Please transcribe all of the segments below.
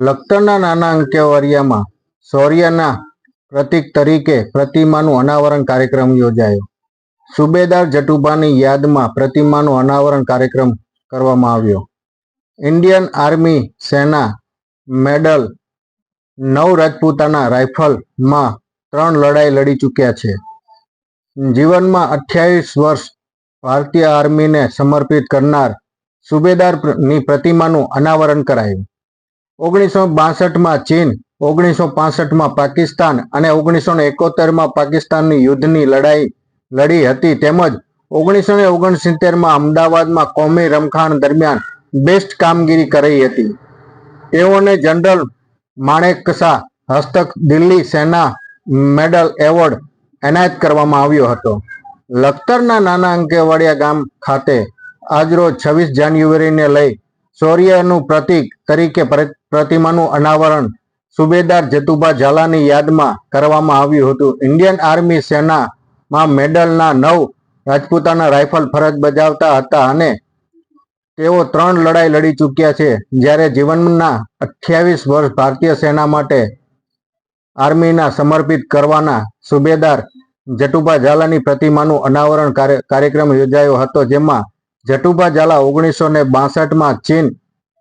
લખતરના નાના અંકેવાડિયામાં શૌર્યના પ્રતીક તરીકે પ્રતિમાનું અનાવરણ કાર્યક્રમ યોજાયો. સુબેદાર જટુભાની યાદમાં પ્રતિમાનું અનાવરણ કાર્યક્રમ કરવામાં આવ્યો. ઇન્ડિયન આર્મી સેના મેડલ નવ રાજપૂતાના રાઇફલમાં ત્રણ લડાઈ લડી ચૂક્યા છે. જીવનમાં અઠ્યાવીસ વર્ષ ભારતીય આર્મીને સમર્પિત કરનાર સુબેદારની પ્રતિમાનું અનાવરણ કરાયું. ઓગણીસો બાસઠમાં ચીન ઓગણીસો પાસઠમાં પાકિસ્તાન અને ઓગણીસો એકોતેરમાં પાકિસ્તાનની યુદ્ધની લડાઈ લડી હતી. તેમજ ઓગણીસો ને ઓગણસિત્તેરમાં અમદાવાદમાં કોમી રમખાણ દરમિયાન બેસ્ટ કામગીરી કરી હતી. તેઓને જનરલ માણેક શાહ હસ્તક દિલ્હી સેના મેડલ એવોર્ડ એનાયત કરવામાં આવ્યો હતો. લખતરના નાના અંકેવાડિયા ગામ ખાતે આજરોજ છવ્વીસ જાન્યુઆરીને લઈ શૌર્યનું પ્રતીક તરીકે પ્રતિમાનું અનાવરણ સુબેદાર જતુભા ઝાલાની યાદમાં કરવામાં આવ્યું હતું. ઇન્ડિયન આર્મી સેનામાં મેડલના નવ રાજપૂતાના રાઇફલ ફરજ બજાવતા હતા અને તેઓ ત્રણ લડાઈ લડી ચૂક્યા છે. જ્યારે જીવનના અઠ્યાવીસ વર્ષ ભારતીય સેના માટે આર્મીના સમર્પિત કરવાના સુબેદાર જટુભા ઝાલાની પ્રતિમાનું અનાવરણ કાર્ય- કાર્યક્રમ યોજાયો હતો, જેમાં જટુભા ઝાલા ઓગણીસો ને બાસઠમાં ચીન,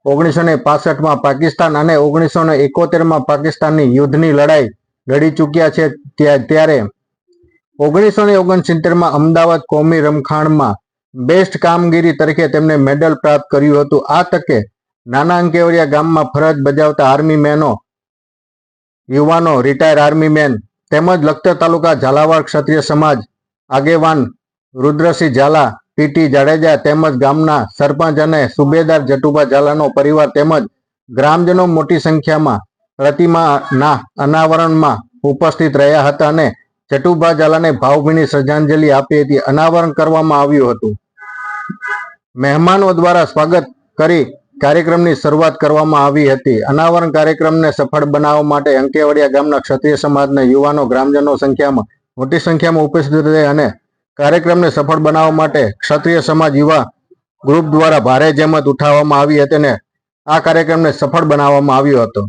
ઓગણીસો ને પાસઠમાં પાકિસ્તાન અને ઓગણીસો ને એકોતેરમાં પાકિસ્તાનની યુદ્ધની લડાઈ લડી ચૂક્યા છે ત્યારે. ઓગણીસો ને ઓગણસિત્તેરમાં અમદાવાદ કોમી રમખાણમાં બેસ્ટ કામગીરી તરીકે તેમને મેડલ પ્રાપ્ત કર્યું હતું. આ તકે નાના અંકેવરિયા ગામમાં ફરજ બજાવતા આર્મી મેનો, યુવાનો રિટાયર આર્મી મેન તેમજ લખતર તાલુકા ઝાલાવાડ ક્ષત્રિય સમાજ આગેવાન રુદ્રસિંહ ઝાલા પીટી જાડેજા તેમજ ગામના સરપંચ અને સુબેદાર જટુભા ઝાલાનો પરિવાર તેમજ ગ્રામજનો મોટી સંખ્યામાં પ્રતિમાના અનાવરણમાં ઉપસ્થિત રહ્યા હતા અને જટુભા ઝાલાને ભાવભીની શ્રદ્ધાંજલિ આપી હતી. અનાવરણ કરવામાં આવ્યું હતું. મહેમાનો દ્વારા સ્વાગત કરી કાર્યક્રમની શરૂઆત કરવામાં આવી હતી. અનાવરણ કાર્યક્રમને સફળ બનાવવા માટે અંકેવાડિયા ગામના ક્ષત્રિય સમાજના યુવાનો, ગ્રામજનો સંખ્યામાં મોટી સંખ્યામાં ઉપસ્થિત રહે અને કાર્યક્રમને સફળ બનાવવા માટે ક્ષત્રિય સમાજ યુવા ગ્રુપ દ્વારા ભારે જહેમત ઉઠાવવામાં આવી હતી અને આ કાર્યક્રમને સફળ બનાવવામાં આવ્યો હતો.